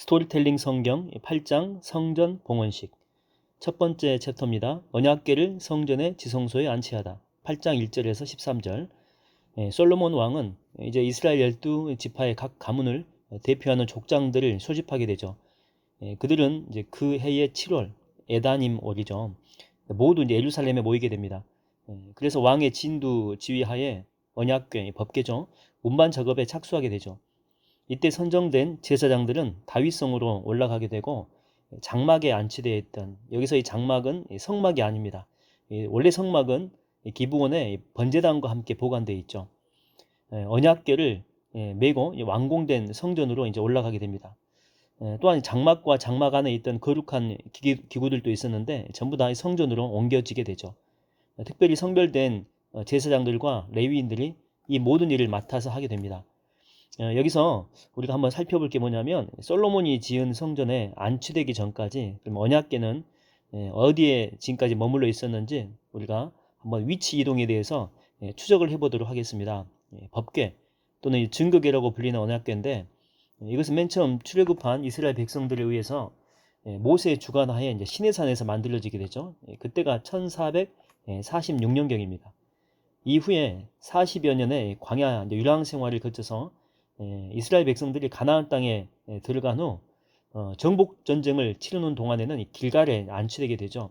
스토리텔링 성경 8장 성전 봉헌식 첫 번째 챕터입니다. 언약궤를 성전의 지성소에 안치하다. 8장 1절에서 13절. 예, 솔로몬 왕은 이제 이스라엘 열두 지파의 각 가문을 대표하는 족장들을 소집하게 되죠. 예, 그들은 이제 그 해의 7월 에다님 월이죠. 모두 이제 예루살렘에 모이게 됩니다. 예, 그래서 왕의 진두 지휘하에 언약궤 법궤죠. 운반 작업에 착수하게 되죠. 이때 선정된 제사장들은 다윗성으로 올라가게 되고 장막에 안치되어 있던 여기서 이 장막은 성막이 아닙니다. 원래 성막은 기부원에 번제단과 함께 보관되어 있죠. 언약궤를 메고 완공된 성전으로 이제 올라가게 됩니다. 또한 장막과 장막 안에 있던 거룩한 기구들도 있었는데 전부 다 성전으로 옮겨지게 되죠. 특별히 성별된 제사장들과 레위인들이 이 모든 일을 맡아서 하게 됩니다. 어, 여기서 우리가 한번 살펴볼 게 뭐냐면 솔로몬이 지은 성전에 안치되기 전까지 그럼 언약계는 예, 어디에 지금까지 머물러 있었는지 우리가 한번 위치 이동에 대해서 예, 추적을 해보도록 하겠습니다. 예, 법궤 또는 증거계라고 불리는 언약궤인데 이것은 맨 처음 출애굽한 이스라엘 백성들에 의해서 모세의 주관하에 이제 시내산에서 만들어지게 되죠. 그때가 1446년경입니다. 이후에 40여 년의 광야 유랑 생활을 거쳐서 예, 이스라엘 백성들이 가나안 땅에 예, 들어간 후 어, 정복 전쟁을 치르는 동안에는 길갈에 안치되게 되죠.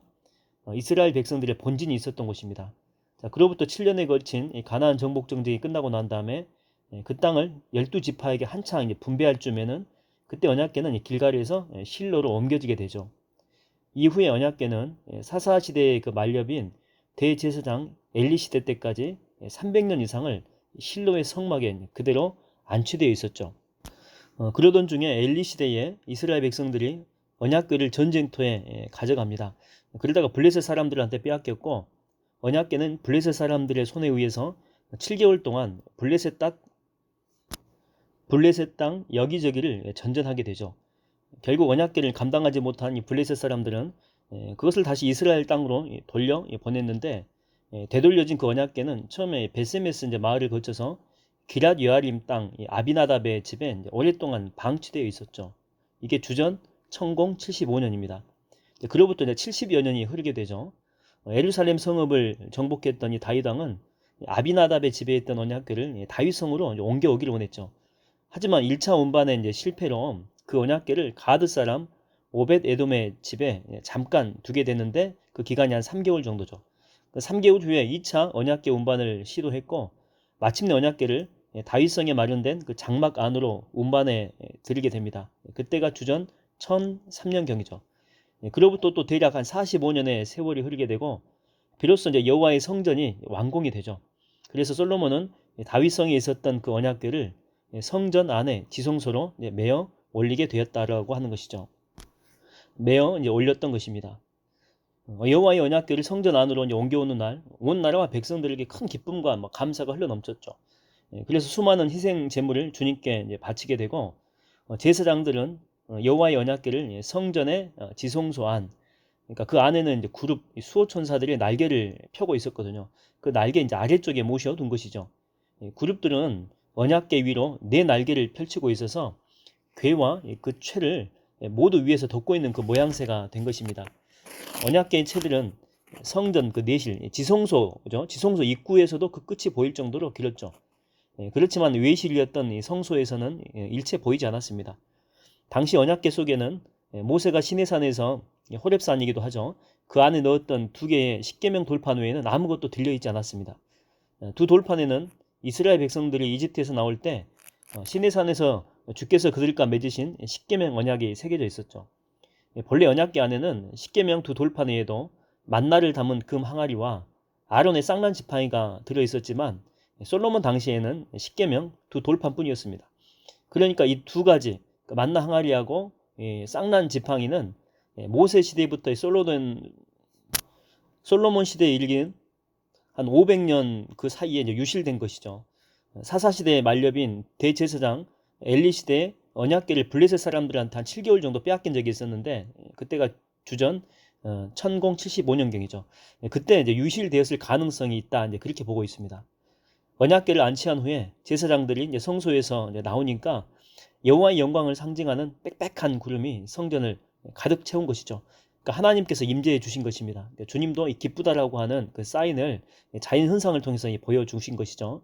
어, 이스라엘 백성들의 본진이 있었던 곳입니다. 자, 그로부터 7년에 걸친 가나안 정복 전쟁이 끝나고 난 다음에 예, 그 땅을 열두 지파에게 한창 분배할 쯤에는 그때 언약계는 길갈에서 실로로 옮겨지게 되죠. 이후에 언약계는 사사 시대의 그 만렵인 대제사장 엘리 시대 때까지 300년 이상을 실로의 성막에 그대로 안치되어 있었죠. 어, 그러던 중에 엘리 시대에 이스라엘 백성들이 언약궤를 전쟁터에 예, 가져갑니다. 그러다가 블레셋 사람들한테 빼앗겼고 언약궤는 블레셋 사람들의 손에 의해서 7개월 동안 블레셋 땅 블레셋 땅 여기저기를 전전하게 되죠. 결국 언약궤를 감당하지 못한 이 블레셋 사람들은 예, 그것을 다시 이스라엘 땅으로 돌려 보냈는데 예, 되돌려진 그 언약궤는 처음에 베세메스 이제 마을을 거쳐서 기랏 여아림 땅 아비나답의 집에 오랫동안 방치되어 있었죠. 이게 주전 천공 75년입니다. 그로부터 이제 70여 년이 흐르게 되죠. 어, 에루살렘 성읍을 정복했던 이 다윗 왕은 아비나답의 집에 있던 언약궤를 다윗성으로 옮겨오기를 원했죠. 하지만 1차 운반의 이제 실패로 그 언약궤를 가드 사람 오벳 에돔의 집에 잠깐 두게 됐는데 그 기간이 한 3개월 정도죠. 3개월 그 후에 2차 언약궤 운반을 시도했고 마침내 언약궤를 예, 다윗성에 마련된 그 장막 안으로 운반에 예, 들이게 됩니다. 그때가 주전 1003년경이죠. 예, 그로부터 또 대략 한 45년의 세월이 흐르게 되고 비로소 이제 여호와의 성전이 완공이 되죠. 그래서 솔로몬은 다윗성에 있었던 그 언약궤를 성전 안에 지성소로 매어 올리게 되었다라고 하는 것이죠. 매어 이제 올렸던 것입니다. 어, 여호와의 언약궤를 성전 안으로 옮겨오는 날, 온 나라와 백성들에게 큰 기쁨과 감사가 흘러 넘쳤죠. 예, 그래서 수많은 희생 제물을 주님께 바치게 되고 어, 제사장들은 어, 여호와의 언약궤를 예, 성전의 어, 지성소 안 그러니까 그 안에는 이제 그룹 수호 천사들이 날개를 펴고 있었거든요. 그 날개 이제 아래쪽에 모셔 둔 것이죠. 예, 그룹들은 언약궤 위로 네 날개를 펼치고 있어서 괴와 그 채를 모두 위에서 덮고 있는 그 모양새가 된 것입니다. 언약궤의 채들은 성전 그 내실 지성소죠. 지성소 입구에서도 그 끝이 보일 정도로 길었죠. 예, 그렇지만 외실이었던 성소에서는 예, 일체 보이지 않았습니다. 당시 언약계 속에는 예, 모세가 시내산에서 호랩산이기도 하죠. 그 안에 넣었던 두 개의 십계명 돌판 외에는 아무것도 들려 있지 않았습니다. 두 돌판에는 이스라엘 백성들이 이집트에서 나올 때 어, 시내산에서 주께서 그들과 맺으신 십계명 언약이 새겨져 있었죠. 본래 언약계 안에는 십계명 두 돌판 외에도 만나를 담은 금 항아리와 아론의 쌍난 지팡이가 들어 있었지만 솔로몬 당시에는 십계명 두 돌판뿐이었습니다. 그러니까 이 두 가지 그 만나 항아리하고 쌍난 지팡이는 예, 모세 시대부터 솔로몬 솔로몬 시대에 일긴 한 500년 그 사이에 유실된 것이죠. 사사 시대의 만렵인 대제사장 엘리 시대에 언약계를 블레셋 사람들한테 한 7개월 정도 빼앗긴 적이 있었는데 그때가 주전 1075년경이죠. 어, 예, 그때 이제 유실되었을 가능성이 있다 이제 그렇게 보고 있습니다. 언약궤를 안치한 후에 제사장들이 이제 성소에서 이제 나오니까 여호와의 영광을 상징하는 빽빽한 구름이 성전을 가득 채운 것이죠. 그러니까 하나님께서 임재해 주신 것입니다. 그러니까 주님도 기쁘다라고 하는 그 사인을 자연 현상을 통해서 보여 주신 것이죠.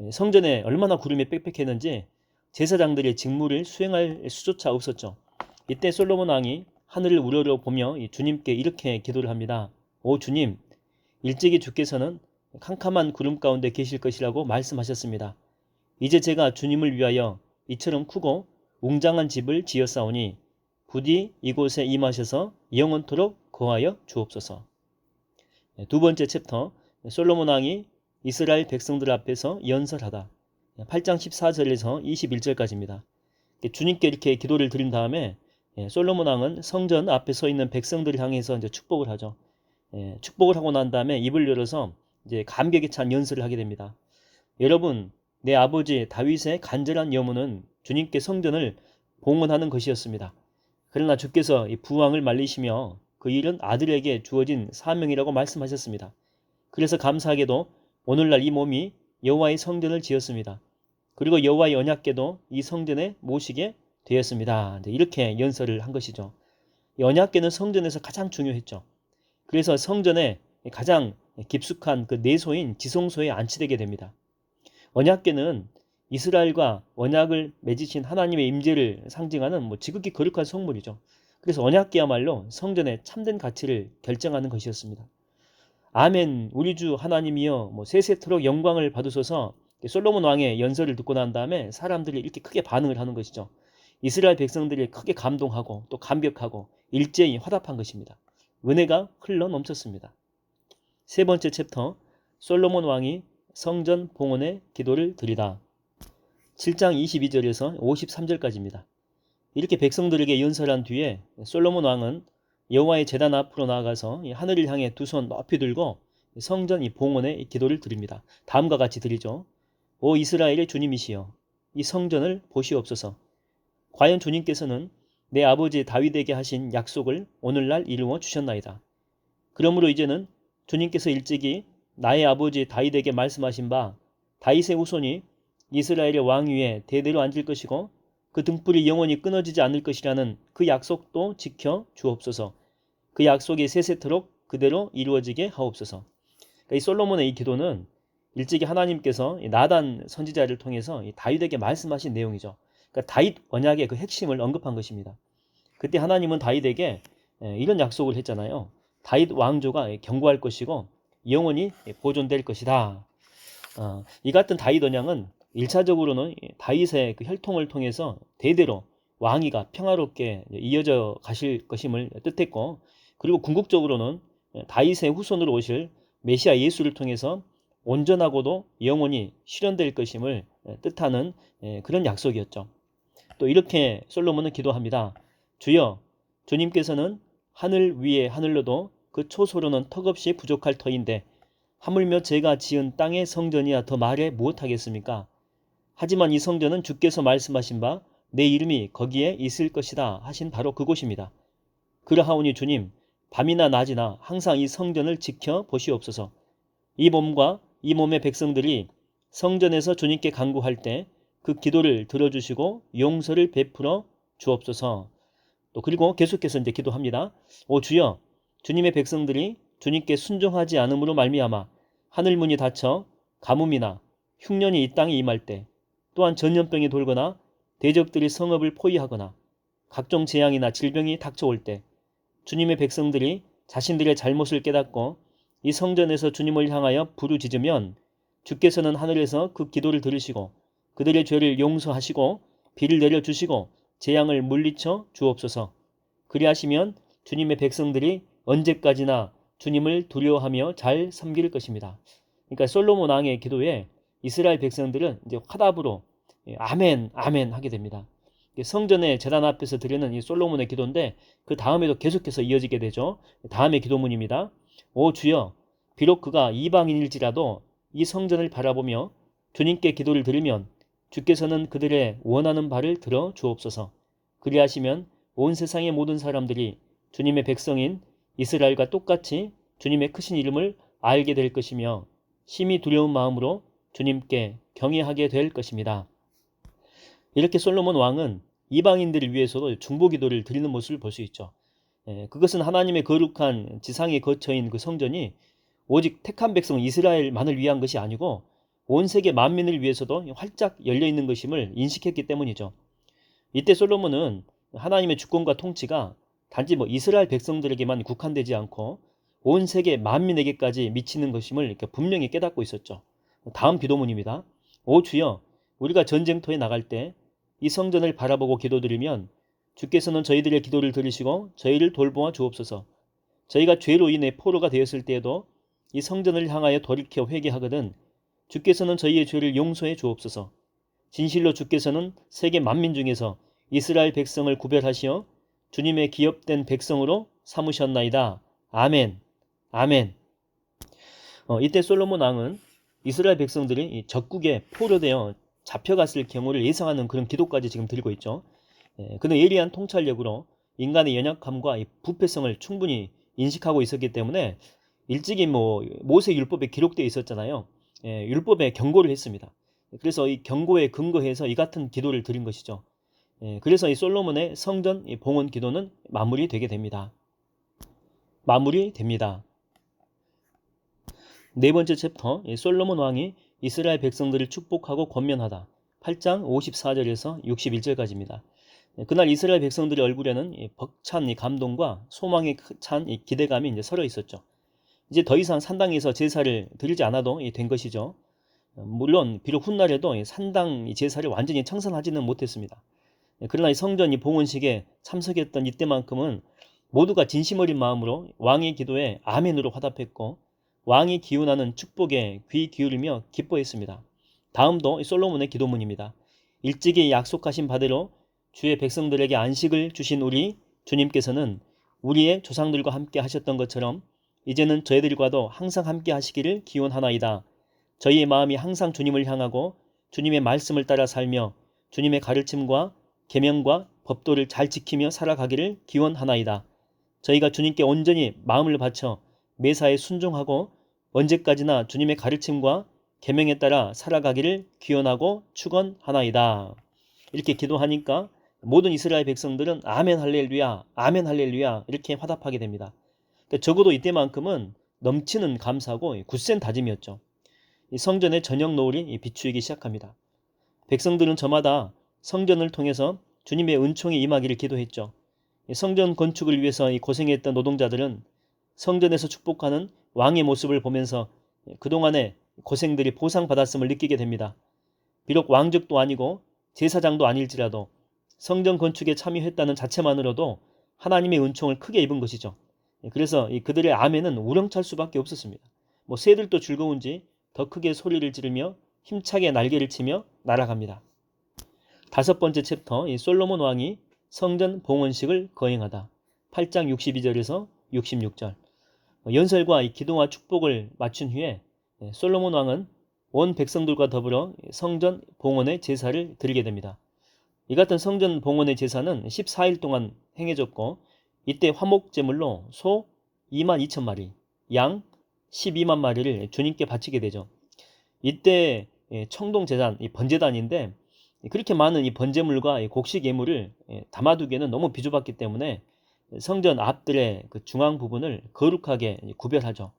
예, 성전에 얼마나 구름이 빽빽했는지 제사장들의 직무를 수행할 수조차 없었죠. 이때 솔로몬 왕이 하늘을 우러러 보며 주님께 이렇게 기도를 합니다. 오 주님, 일찍이 주께서는 캄캄한 구름 가운데 계실 것이라고 말씀하셨습니다. 이제 제가 주님을 위하여 이처럼 크고 웅장한 집을 지었사오니 부디 이곳에 임하셔서 영원토록 거하여 주옵소서. 네, 두 번째 챕터 솔로몬 왕이 이스라엘 백성들 앞에서 연설하다 8장 14절에서 21절까지입니다. 주님께 이렇게 기도를 드린 다음에 예, 솔로몬 왕은 성전 앞에 서 있는 백성들을 향해서 이제 축복을 하죠. 예, 축복을 하고 난 다음에 입을 열어서 이제 감격에 찬 연설을 하게 됩니다. 여러분, 내 아버지 다윗의 간절한 염원은 주님께 성전을 봉헌하는 것이었습니다. 그러나 주께서 이 부왕을 말리시며 그 일은 아들에게 주어진 사명이라고 말씀하셨습니다. 그래서 감사하게도 오늘날 이 몸이 여호와의 성전을 지었습니다. 그리고 여호와의 언약궤도 이 성전에 모시게 되었습니다. 이렇게 연설을 한 것이죠. 언약궤는 성전에서 가장 중요했죠. 그래서 성전에 가장 깊숙한 그 내소인 지성소에 안치되게 됩니다. 언약궤는 이스라엘과 언약을 맺으신 하나님의 임재를 상징하는 뭐 지극히 거룩한 성물이죠. 그래서 언약궤야말로 성전의 참된 가치를 결정하는 것이었습니다. 아멘 우리 주 하나님이여 뭐 세세토록 영광을 받으소서 솔로몬 왕의 연설을 듣고 난 다음에 사람들이 이렇게 크게 반응을 하는 것이죠. 이스라엘 백성들이 크게 감동하고 또 감격하고 일제히 화답한 것입니다. 은혜가 흘러 넘쳤습니다. 세 번째 챕터 솔로몬 왕이 성전 봉헌의 기도를 드리다 7장 22절에서 53절까지입니다. 이렇게 백성들에게 연설한 뒤에 솔로몬 왕은 여호와의 제단 앞으로 나아가서 하늘을 향해 두 손 높이 들고 성전 이 봉헌의 기도를 드립니다. 다음과 같이 드리죠. 오 이스라엘의 주님이시여 이 성전을 보시옵소서. 과연 주님께서는 내 아버지 다윗에게 하신 약속을 오늘날 이루어 주셨나이다. 그러므로 이제는 주님께서 일찍이 나의 아버지 다윗에게 말씀하신 바 다윗의 후손이 이스라엘의 왕 위에 대대로 앉을 것이고 그 등불이 영원히 끊어지지 않을 것이라는 그 약속도 지켜 주옵소서. 그 약속이 세세토록 그대로 이루어지게 하옵소서. 그러니까 이 솔로몬의 이 기도는 일찍이 하나님께서 나단 선지자를 통해서 다윗에게 말씀하신 내용이죠. 그러니까 다윗 언약의 그 핵심을 언급한 것입니다. 그때 하나님은 다윗에게 이런 약속을 했잖아요. 다윗 왕조가 경고할 것이고 영원히 보존될 것이다. 어, 이 같은 다윗 언약은 1차적으로는 다윗의 그 혈통을 통해서 대대로 왕위가 평화롭게 이어져 가실 것임을 뜻했고 그리고 궁극적으로는 다윗의 후손으로 오실 메시아 예수를 통해서 온전하고도 영원히 실현될 것임을 뜻하는 그런 약속이었죠. 또 이렇게 솔로몬은 기도합니다. 주여 주님께서는 하늘 위에 하늘로도 그 초소로는 턱없이 부족할 터인데 하물며 제가 지은 땅의 성전이야 더 말해 무엇하겠습니까? 하지만 이 성전은 주께서 말씀하신 바 내 이름이 거기에 있을 것이다 하신 바로 그곳입니다. 그러하오니 주님 밤이나 낮이나 항상 이 성전을 지켜 보시옵소서. 이 몸과 이 몸의 백성들이 성전에서 주님께 간구할 때 그 기도를 들어주시고 용서를 베풀어 주옵소서. 또 그리고 계속해서 이제 기도합니다. 오 주여 주님의 백성들이 주님께 순종하지 않음으로 말미암아 하늘 문이 닫혀 가뭄이나 흉년이 이 땅에 임할 때 또한 전염병이 돌거나 대적들이 성읍을 포위하거나 각종 재앙이나 질병이 닥쳐올 때 주님의 백성들이 자신들의 잘못을 깨닫고 이 성전에서 주님을 향하여 부르짖으면 주께서는 하늘에서 그 기도를 들으시고 그들의 죄를 용서하시고 비를 내려 주시고 재앙을 물리쳐 주옵소서. 그리하시면 주님의 백성들이 언제까지나 주님을 두려워하며 잘 섬길 것입니다. 그러니까 솔로몬 왕의 기도에 이스라엘 백성들은 이제 화답으로 예, 아멘, 아멘 하게 됩니다. 성전의 재단 앞에서 드리는 이 솔로몬의 기도인데 그 다음에도 계속해서 이어지게 되죠. 다음의 기도문입니다. 오 주여, 비록 그가 이방인일지라도 이 성전을 바라보며 주님께 기도를 드리면 주께서는 그들의 원하는 바를 들어 주옵소서. 그리하시면 온 세상의 모든 사람들이 주님의 백성인 이스라엘과 똑같이 주님의 크신 이름을 알게 될 것이며 심히 두려운 마음으로 주님께 경외하게 될 것입니다. 이렇게 솔로몬 왕은 이방인들을 위해서도 중보 기도를 드리는 모습을 볼 수 있죠. 예, 그것은 하나님의 거룩한 지상에 거처인 그 성전이 오직 택한 백성 이스라엘만을 위한 것이 아니고 온 세계 만민을 위해서도 활짝 열려 있는 것임을 인식했기 때문이죠. 이때 솔로몬은 하나님의 주권과 통치가 단지 뭐 이스라엘 백성들에게만 국한되지 않고 온 세계 만민에게까지 미치는 것임을 분명히 깨닫고 있었죠. 다음 기도문입니다. 오 주여, 우리가 전쟁터에 나갈 때 이 성전을 바라보고 기도드리면 주께서는 저희들의 기도를 들으시고 저희를 돌보아 주옵소서. 저희가 죄로 인해 포로가 되었을 때에도 이 성전을 향하여 돌이켜 회개하거든 주께서는 저희의 죄를 용서해 주옵소서. 진실로 주께서는 세계 만민 중에서 이스라엘 백성을 구별하시어 주님의 기업된 백성으로 삼으셨나이다. 아멘. 아멘. 어, 이때 솔로몬 왕은 이스라엘 백성들이 적국에 포로되어 잡혀갔을 경우를 예상하는 그런 기도까지 지금 드리고 있죠. 예, 그는 예리한 통찰력으로 인간의 연약함과 부패성을 충분히 인식하고 있었기 때문에 일찍이 뭐 모세 율법에 기록되어 있었잖아요. 예, 율법에 경고를 했습니다. 그래서 이 경고에 근거해서 이 같은 기도를 드린 것이죠. 예, 그래서 이 솔로몬의 성전 봉헌 기도는 마무리되게 됩니다. 마무리됩니다. 네 번째 챕터 솔로몬 왕이 이스라엘 백성들을 축복하고 권면하다. 8장 54절에서 61절까지입니다. 그날 이스라엘 백성들의 얼굴에는 벅찬 감동과 소망에 찬 기대감이 이제 서려 있었죠. 이제 더 이상 산당에서 제사를 드리지 않아도 된 것이죠. 물론 비록 훗날에도 산당 제사를 완전히 청산하지는 못했습니다. 그러나 이 성전 봉헌식에 참석했던 이때만큼은 모두가 진심 어린 마음으로 왕의 기도에 아멘으로 화답했고 왕이 기운하는 축복에 귀 기울이며 기뻐했습니다. 다음도 솔로몬의 기도문입니다. 일찍이 약속하신 바대로 주의 백성들에게 안식을 주신 우리 주님께서는 우리의 조상들과 함께 하셨던 것처럼 이제는 저희들과도 항상 함께 하시기를 기원하나이다. 저희의 마음이 항상 주님을 향하고 주님의 말씀을 따라 살며 주님의 가르침과 계명과 법도를 잘 지키며 살아가기를 기원하나이다. 저희가 주님께 온전히 마음을 바쳐 매사에 순종하고 언제까지나 주님의 가르침과 계명에 따라 살아가기를 기원하고 축원하나이다. 이렇게 기도하니까 모든 이스라엘 백성들은 아멘 할렐루야, 아멘 할렐루야 이렇게 화답하게 됩니다. 그러니까 적어도 이때만큼은 넘치는 감사고 굳센 다짐이었죠. 성전의 저녁 노을이 비추이기 시작합니다. 백성들은 저마다 성전을 통해서 주님의 은총이 임하기를 기도했죠. 성전 건축을 위해서 고생했던 노동자들은 성전에서 축복하는 왕의 모습을 보면서 그동안의 고생들이 보상받았음을 느끼게 됩니다. 비록 왕족도 아니고 제사장도 아닐지라도 성전 건축에 참여했다는 자체만으로도 하나님의 은총을 크게 입은 것이죠. 그래서 그들의 아멘은 우렁찰 수밖에 없었습니다. 뭐 새들도 즐거운지 더 크게 소리를 지르며 힘차게 날개를 치며 날아갑니다. 다섯 번째 챕터 이 솔로몬 왕이 성전 봉헌식을 거행하다. 8장 62절에서 66절. 연설과 이 기도와 축복을 마친 후에 예, 솔로몬 왕은 온 백성들과 더불어 성전 봉헌의 제사를 드리게 됩니다. 이 같은 성전 봉헌의 제사는 14일 동안 행해졌고 이때 화목 제물로 소 2만 2천 마리, 양 12만 마리를 주님께 바치게 되죠. 이때 예, 청동 제단, 번제단인데 그렇게 많은 이 번제물과 이 곡식 예물을 예, 담아두기에는 너무 비좁았기 때문에 성전 앞들의 그 중앙 부분을 거룩하게 구별하죠.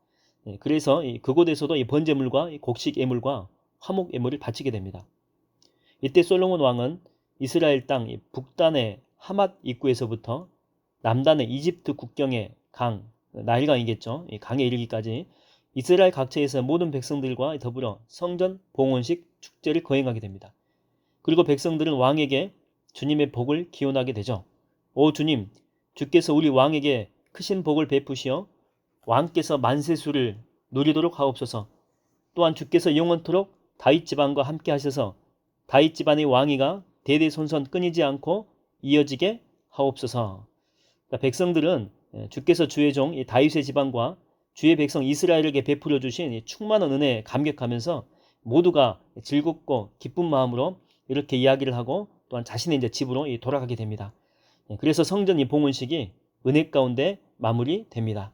예, 그래서 그곳에서도 이 번제물과 곡식 예물과 화목 예물을 바치게 됩니다. 이때 솔로몬 왕은 이스라엘 땅 북단의 하맛 입구에서부터 남단의 이집트 국경의 강, 나일강이겠죠. 강에 이르기까지 이스라엘 각처에서 모든 백성들과 더불어 성전 봉헌식 축제를 거행하게 됩니다. 그리고 백성들은 왕에게 주님의 복을 기원하게 되죠. 오 주님, 주께서 우리 왕에게 크신 복을 베푸시어 왕께서 만세수를 누리도록 하옵소서. 또한 주께서 영원토록 다윗 집안과 함께 하셔서 다윗 집안의 왕위가 대대손손 끊이지 않고 이어지게 하옵소서. 그러니까 백성들은 주께서 주의 종 다윗의 집안과 주의 백성 이스라엘에게 베풀어 주신 충만한 은혜에 감격하면서 모두가 즐겁고 기쁜 마음으로 이렇게 이야기를 하고 또한 자신의 이제 집으로 돌아가게 됩니다. 예, 그래서 성전 이 봉헌식이 은혜 가운데 마무리됩니다.